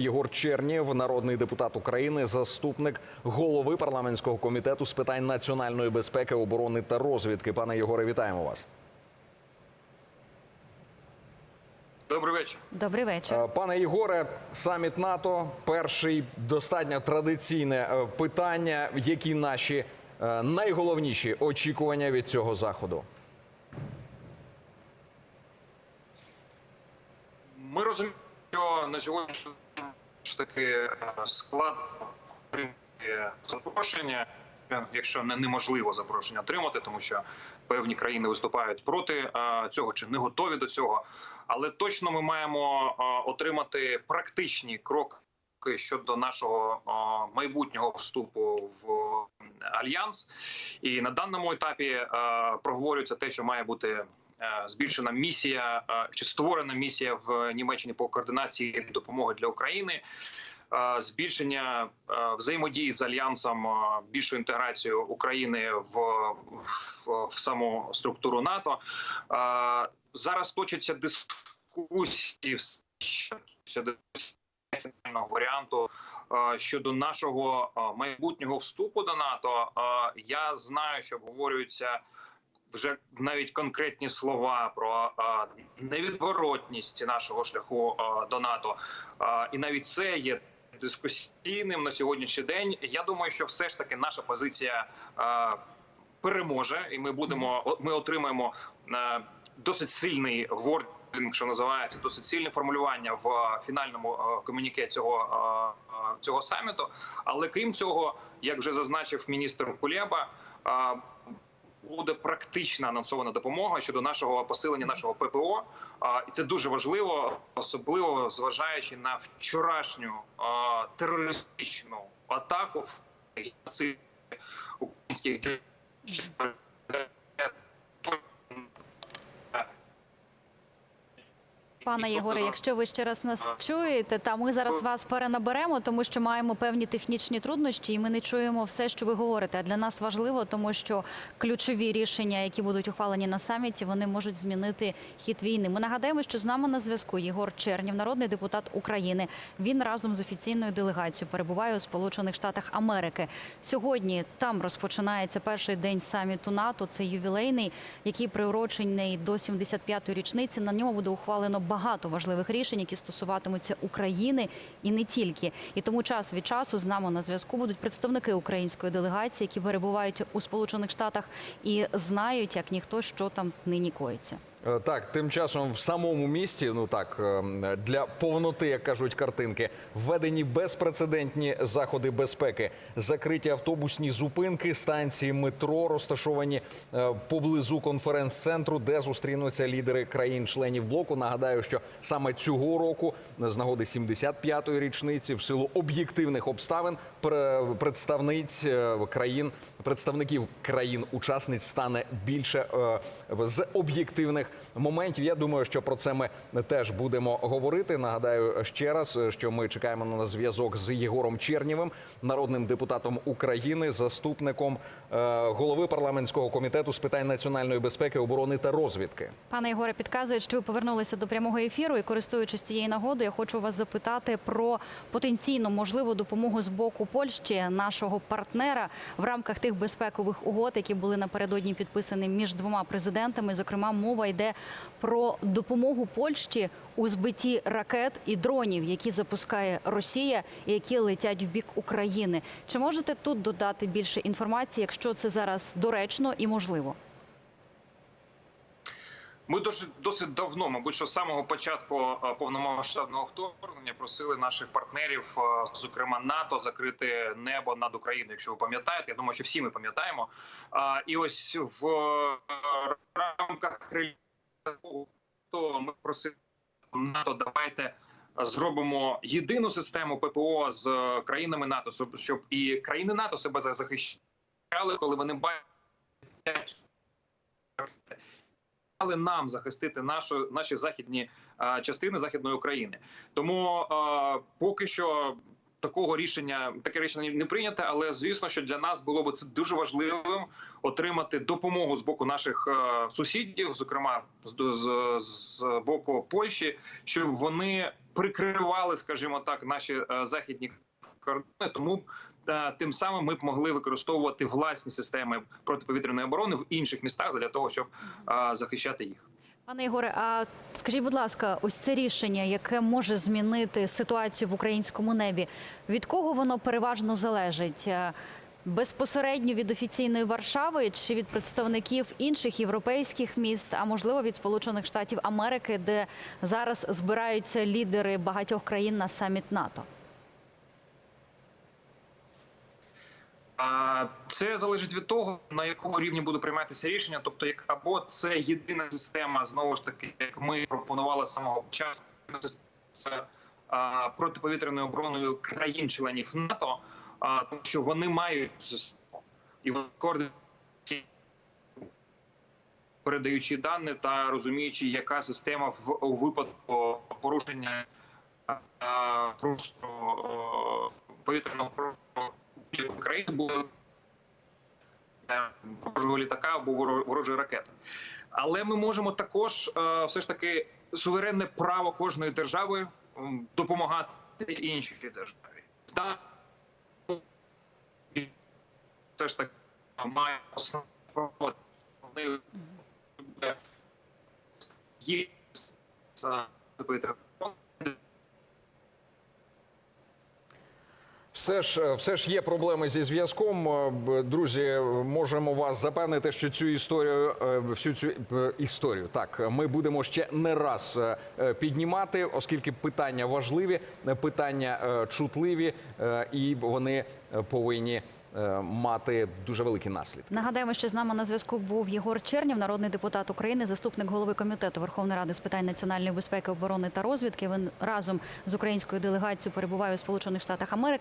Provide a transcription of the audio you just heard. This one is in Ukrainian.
Єгор Чернєв, народний депутат України, заступник голови парламентського комітету з питань національної безпеки, оборони та розвідки. Пане Єгоре, вітаємо вас. Добрий вечір. Добрий вечір. Е, Пане Єгоре, саміт НАТО перший достатньо традиційне е, питання. Які наші е, найголовніші очікування від цього заходу? Ми розуміємо, що на сьогоднішній ж таки е, складно отримати запрошення, якщо не неможливо запрошення отримати, тому що певні країни виступають проти е, цього чи не готові до цього. Але точно ми маємо е, отримати практичні кроки щодо нашого е, майбутнього вступу в альянс. І на даному етапі е, проговорюється те, що має бути е, збільшена місія е, чи створена місія в Німеччині по координації допомоги для України. е, Збільшення е, взаємодії з альянсом, е, більшу інтеграцію України в, в, в саму структуру НАТО. Е, Зараз точаться дискусії фінального варіанту е, щодо нашого е, майбутнього вступу до НАТО. Е, Я знаю, що обговорюються вже навіть конкретні слова про невідворотність нашого шляху до НАТО, і навіть це є дискусійним на сьогоднішній день. Я думаю, що все ж таки наша позиція е, переможе, і ми будемо ми отримаємо е, досить сильний вординг, що називається досить сильне формулювання в е, фінальному е, комюніке цього, е, цього саміту. Але крім цього, як вже зазначив міністр Кулеба, е, буде практична анонсована допомога щодо нашого посилення нашого ППО. І це дуже важливо, особливо зважаючи на вчорашню терористичну атаку в українських Пане Єгоре, якщо ви ще раз нас чуєте, та ми зараз вас перенаберемо, тому що маємо певні технічні труднощі, і ми не чуємо все, що ви говорите. А для нас важливо, тому що ключові рішення, які будуть ухвалені на саміті, вони можуть змінити хід війни. Ми нагадаємо, що з нами на зв'язку Єгор Чернів, народний депутат України. Він разом з офіційною делегацією перебуває у Сполучених Штатах Америки. Сьогодні там розпочинається перший день саміту НАТО. Це ювілейний, який приурочений до 75-ї річниці. На ньому буде ухвалено багато важливих рішень, які стосуватимуться України і не тільки. І тому час від часу з нами на зв'язку будуть представники української делегації, які перебувають у Сполучених Штатах і знають, як ніхто, що там нині коїться. Е, Так, тим часом в самому місті, ну так е, для повноти, як кажуть картинки, введені безпрецедентні заходи безпеки, закриті автобусні зупинки, станції метро розташовані е, поблизу конференц-центру, де зустрінуться лідери країн-членів блоку. Нагадаю, що саме цього року, з нагоди 75-ї річниці, в силу об'єктивних обставин, пре- представниць країн, представників країн-учасниць стане більше з об'єктивних моментів. Я думаю, що про це ми теж будемо говорити. Нагадаю ще раз, що ми чекаємо на зв'язок з Єгором Чернєвим, народним депутатом України, заступником е, голови парламентського комітету з питань національної безпеки, оборони та розвідки. Пане Єгоре, підказують, що ви повернулися до прямого ефіру. І користуючись цією нагодою, я хочу вас запитати про потенційну можливу допомогу з боку Польщі, нашого партнера, в рамках тих безпекових угод, які були напередодні підписані між двома президентами. Зокрема, мова йде про допомогу Польщі у збитті ракет і дронів, які запускає Росія, і які летять в бік України. Чи можете тут додати більше інформації, якщо це зараз доречно і можливо? Ми досить досить давно, мабуть, що з самого початку повномасштабного вторгнення просили наших партнерів, зокрема НАТО, закрити небо над Україною. Якщо ви пам'ятаєте, я думаю, що всі ми пам'ятаємо. І ось в рамках то ми просили НАТО, давайте зробимо єдину систему ППО з країнами НАТО, щоб- і країни НАТО себе захищали, коли вони бачать але нам захистити нашу наші західні е, частини західної України. Тому е, поки що такого рішення таке рішення не прийняте, але звісно, що для нас було б це дуже важливим отримати допомогу з боку наших е, сусідів, зокрема з, з, з боку Польщі, щоб вони прикривали, скажімо так, наші е, західні кордони. Тому е, тим самим ми б могли використовувати власні системи протиповітряної оборони в інших містах для того, щоб захищати їх. Пане Ігоре, а скажіть, будь ласка, ось це рішення, яке може змінити ситуацію в українському небі, від кого воно переважно залежить? Е, Безпосередньо від офіційної Варшави чи від представників інших європейських міст, а можливо від Сполучених Штатів Америки, де зараз збираються лідери багатьох країн на саміт НАТО? Це залежить від того, на якому рівні буде прийматися рішення. Тобто, як або це єдина система, знову ж таки, як ми пропонували з самого початку, з а, протиповітряною обороною країн-членів НАТО, тому що вони мають систему і вони передаючи дані та розуміючи, яка система в у випадку порушення просто повітряного простору країни буде е, ворожого літака або воро- ворожої ракети. Але ми можемо також е, все ж таки суверенне право кожної держави допомагати іншій державі. Та все ж таки має основне право. Вони е, є Все ж, е, все ж є проблеми зі зв'язком. Е, Друзі, можемо вас запевнити, що цю історію, е, всю цю історію, так ми будемо ще не раз піднімати, оскільки питання важливі, питання чутливі, і вони повинні мати дуже великі наслідки. Нагадаємо, що з нами на зв'язку був Єгор Чернів, народний депутат України, заступник голови комітету Верховної Ради з питань національної безпеки, оборони та розвідки. Він разом з українською делегацією перебуває у Сполучених Штатах Америки.